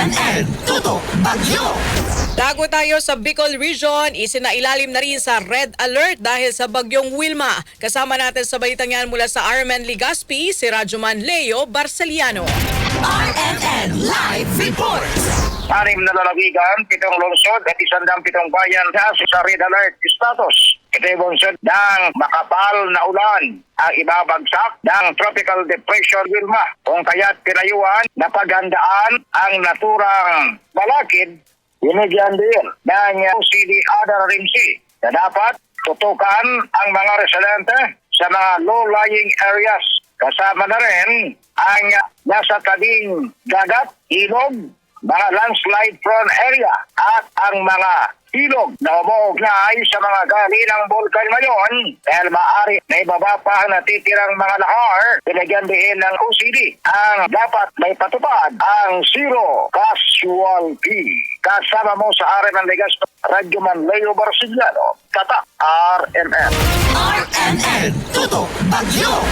RMN Tutok Bagyo. Dago tayo sa Bicol Region, isinailalim na rin sa Red Alert dahil sa bagyong Wilma. Kasama natin sa balitang yan mula sa Armen Ligaspi, si Radyoman Leo Barceliano. RMN Live Report. anim na lalawigan, pitong lungsod at isang pitong bayan sa sa red alert status. Ay bungsod ng makapal na ulan. Ang ibabagsak ng Tropical Depression Wilma. Kung kaya't pinayuan na paghandaan ang naturang balakid binigyan din ng OCD Adar Rimsi na dapat tutukan ang mga residente sa mga low-lying areas. Kasama na rin ang nasa tabing dagat, ilog, mga landslide prone area at ang mga ilog na umuugnay sa mga gali ng bulkan ngayon. Dahil maaari na ibaba pa ang natitirang mga lahar binigyan din ng OCD ang dapat may patupad ang zero casualty kasama mo sa area ng Legas Radyoman Leo Barciliano Kata RMN RMN Tutok Bagyo.